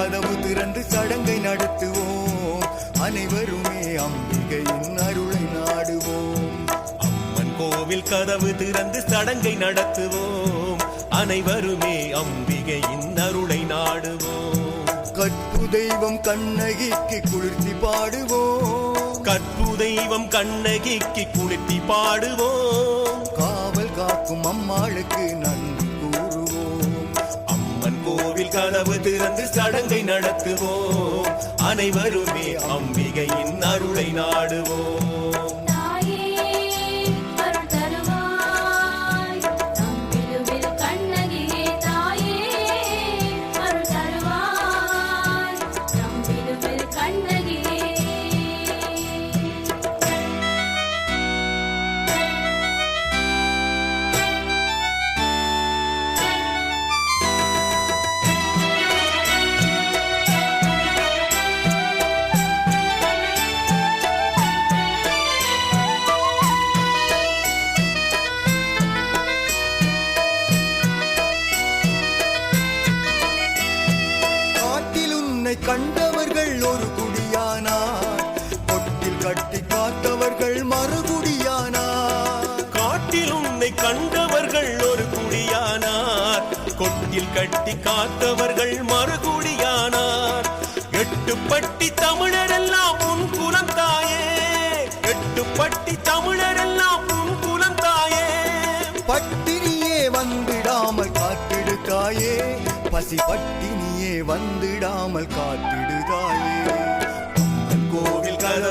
கதவு திறந்து சடங்கை நடத்துவோம். அனைவருமே அம்பிகையின் அருளை நாடுவோம். அம்மன் கோவில் கதவு திறந்து சடங்கை நடத்துவோம். அனைவருமே அம்பிகையின் அருளை நாடுவோம். கற்பு தெய்வம் கண்ணகிக்கு குளிர்ச்சி பாடுவோம். கற்பு தெய்வம் கண்ணகிக்கு குளிர்த்தி பாடுவோம். காவல் காக்கும் அம்மாளுக்கு நன்றி கதவு திறந்து சடங்கை நடத்துவோம். அனைவருமே அம்பிகையின் அருளை நாடுவோம். கட்டி காத்தவர்கள் மறுகுடியானார் காட்டில் உன்னை கண்டவர்கள் ஒரு குடியானார். கொட்டில் கட்டி காத்தவர்கள் மறுகுடியானார் எட்டுப்பட்டி தமிழரெல்லாம் உன் குலம் தாயே எட்டுப்பட்டி தமிழரெல்லாம் உன் குலம் தாயே பட்டினியே வந்திடாமல் காத்திடுதாயே. பசி பட்டினியே வந்திடாமல் காத்திடுதாயே.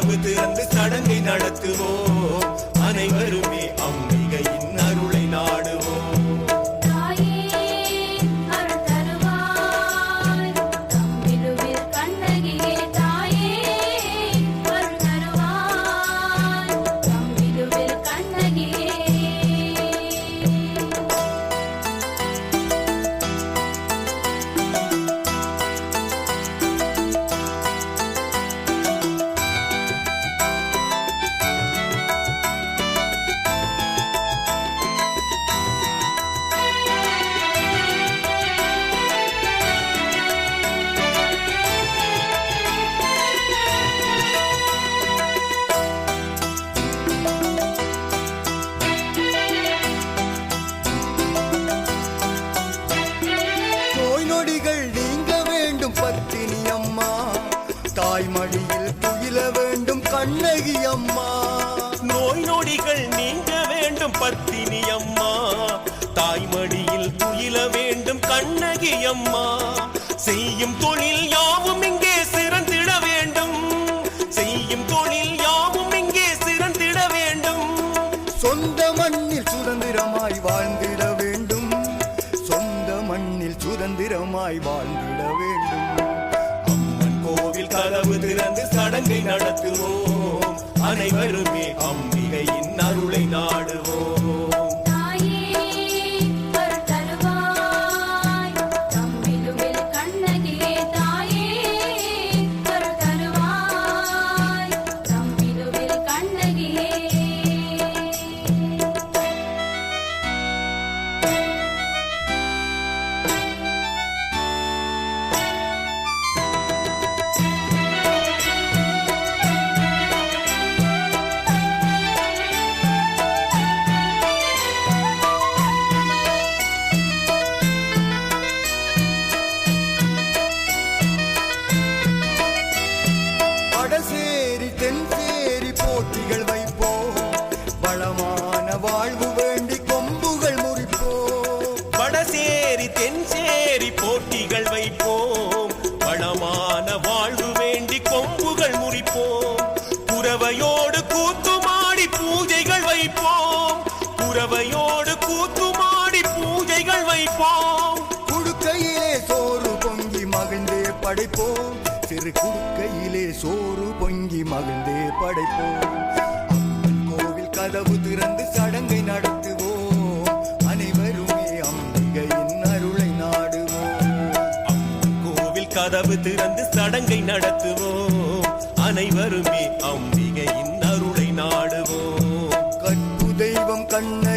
கதவு திறந்து சடங்கை நடத்துவோம். அனைவருமே அம்பிகையின் நோய் நீங்க வேண்டும் பத்தினி அம்மா. தாய்மடியில் துயில வேண்டும் கண்ணகி அம்மா. செய்யும் தொழில் யாவும் இங்கே சிறந்திட வேண்டும். செய்யும் தொழில் யாவும் இங்கே சிறந்திட வேண்டும். சொந்த மண்ணில் சுதந்திரமாய் வாழ்ந்திட வேண்டும். சொந்த மண்ணில் சுதந்திரமாய் வாழ்ந்திட வேண்டும். அம்மன் கோவில் கதவு திறந்து சடங்கை நடத்துவோம். அனைவருமே அம்பிகையின் அருளை நாடுவோம். வைப்போம். குறவையோடு கூத்துமாடி பூஜைகள் வைப்போம். குடுக்கையிலே சோறு பொங்கி மகிழ்ந்தே படைப்போம். சிறு குடுக்கையிலே சோறு பொங்கி மகிழ்ந்தே படைப்போம். கோவில் கதவு திறந்து சடங்கை நடத்துவோம். அனைவருமே அம்பிகையின் அருளை நாடுவோம். கோவில் கதவு திறந்து சடங்கை நடத்துவோம். அனைவருமே அம்பிகையின்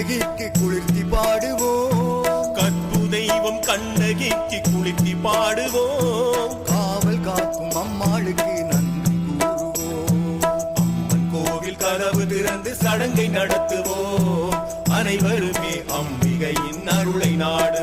கண்ணகிக்கு குளிர்த்தி பாடுவோம். கற்பு தெய்வம் கண்ணகிக்கு குளிர்த்தி பாடுவோம். காவல் காக்கும் அம்மாளுக்கு நன்றி கூறுவோம். அம்மன் கோவில் கதவு திறந்து சடங்கை நடத்துவோம். அனைவருமே அம்பிகையின் அருளை நாடு